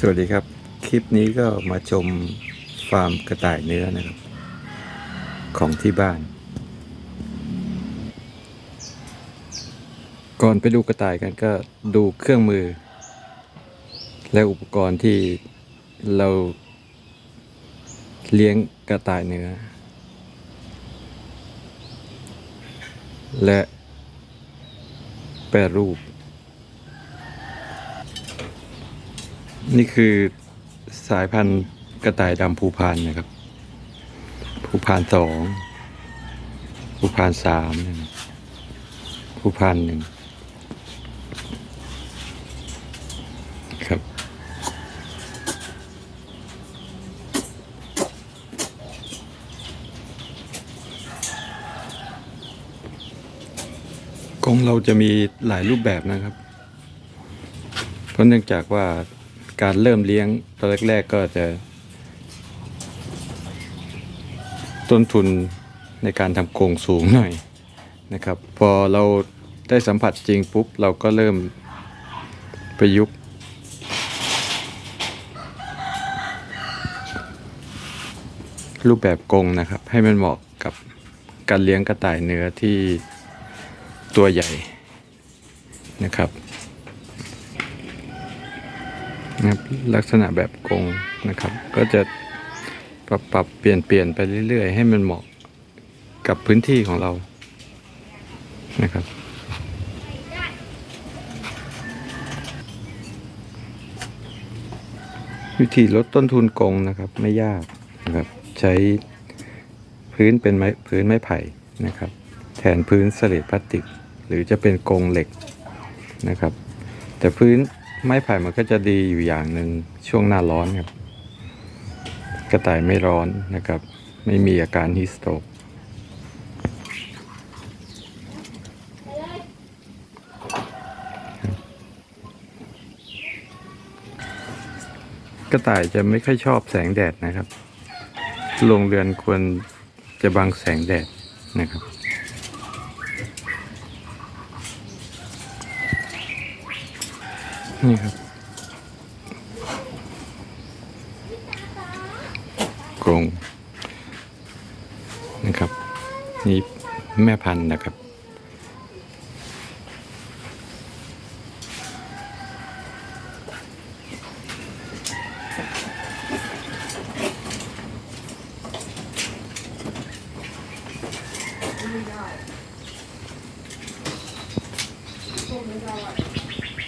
สวัสดีครับ คลิปนี้ก็มาชมฟาร์มกระต่ายเนื้อนะครับ ของที่บ้าน ก่อนไปดูกระต่ายกันก็ดูเครื่องมือ และอุปกรณ์ที่เราเลี้ยงกระต่ายเนื้อ และแปรรูป นี่คือสายพันธุ์กระต่ายดำภูพานนะครับ ภูพานสองภูพานสามนะครับภูพานหนึ่งครับ กงเราจะมีหลายรูปแบบนะครับ เพราะเนื่องจากว่า การเริ่มเลี้ยงตอนแรกๆก็จะ ต้นทุนในการทำกรงสูงหน่อยนะครับ พอเราได้สัมผัสจริงปุ๊บ เราก็เริ่มประยุกต์ รูปแบบกรงนะครับ ให้มันเหมาะกับการเลี้ยงกระต่ายเนื้อที่ตัวใหญ่นะครับ นะครับลักษณะแบบกรงนะครับ ก็จะปรับปรับเปลี่ยนเปลี่ยนไปเรื่อย ๆ ให้มันเหมาะกับพื้นที่ของเรานะครับ วิธีลดต้นทุนกรงนะครับ ไม่ยากนะครับ ใช้พื้นเป็นไม้พื้นไม้ไผ่นะครับ แทนพื้นสเลดพลาสติก หรือจะเป็นกรงเหล็กนะครับ แต่พื้น ไม้ไผ่มันก็จะดีอยู่อย่างหนึ่งช่วงหน้าร้อนครับ กระต่ายไม่ร้อนนะครับ ไม่มีอาการฮิสโตรกกระต่ายจะไม่ค่อยชอบแสงแดดนะครับโรงเรือนควรจะบังแสงแดดนะครับ นี่ครับกรงนะครับ นี่แม่พันธุ์นะครับ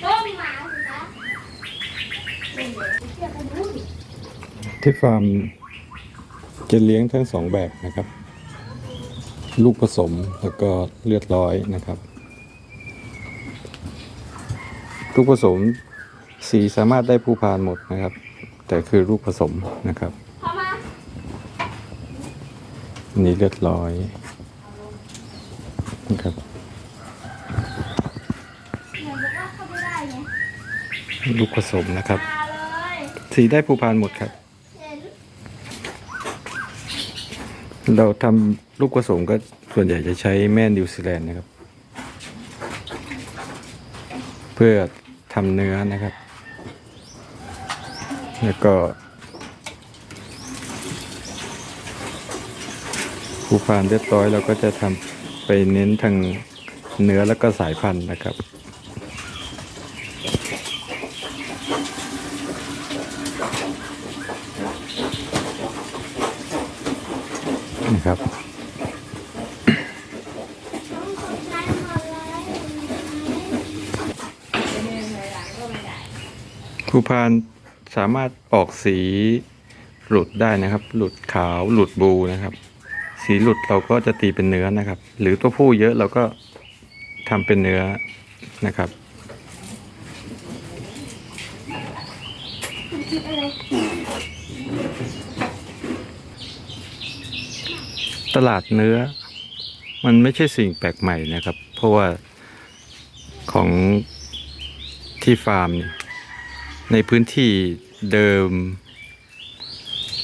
ต้มหมาสิคะเชื่อกันดูดิ ที่ฟาร์มจะเลี้ยงทั้งสองแบบนะครับ ลูกผสมแล้วก็เลือดร้อยนะครับ ลูกผสมสีสามารถได้ผู้พานหมดนะครับ แต่คือลูกผสมนะครับเข้ามาอันนี้เลือดร้อยนะครับเหมือนบอกว่าเข้าไม่ได้ไงลูกผสมนะครับมาเลยสีได้ผู้พานหมดครับ เห็น เราทำลูกผสมก็ส่วนใหญ่จะใช้แม่นิวซีแลนด์นะครับ เพื่อทำเนื้อนะครับ แล้วก็ภูพานเรียบร้อยเราก็จะทำไปเน้นทางเนื้อแล้วก็สายพันธุ์นะครับ นะครับ ภูพานสามารถออกสีหลุดได้นะครับ หลุดขาวหลุดบูนะครับ สีหลุดเราก็จะตีเป็นเนื้อนะครับ หรือตัวผู้เยอะเราก็ทำเป็นเนื้อนะครับคิดอะไร ตลาดเนื้อ มันไม่ใช่สิ่งแปลกใหม่นะครับ เพราะว่าของที่ฟาร์มเนี่ยในพื้นที่เดิม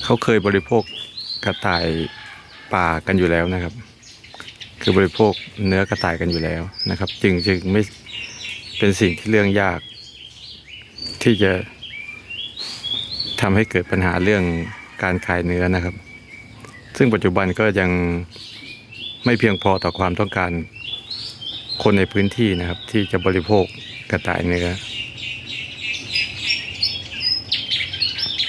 เขาเคยบริโภคกระต่ายป่ากันอยู่แล้วนะครับ คือบริโภคเนื้อกระต่ายกันอยู่แล้วนะครับ จึงจึงไม่เป็นสิ่งที่เรื่องยาก ที่จะทำให้เกิดปัญหาเรื่องการขายเนื้อนะครับ ซึ่งปัจจุบันก็ยังไม่เพียงพอต่อความต้องการคนในพื้นที่นะครับ ที่จะบริโภคกระต่ายเนื้อ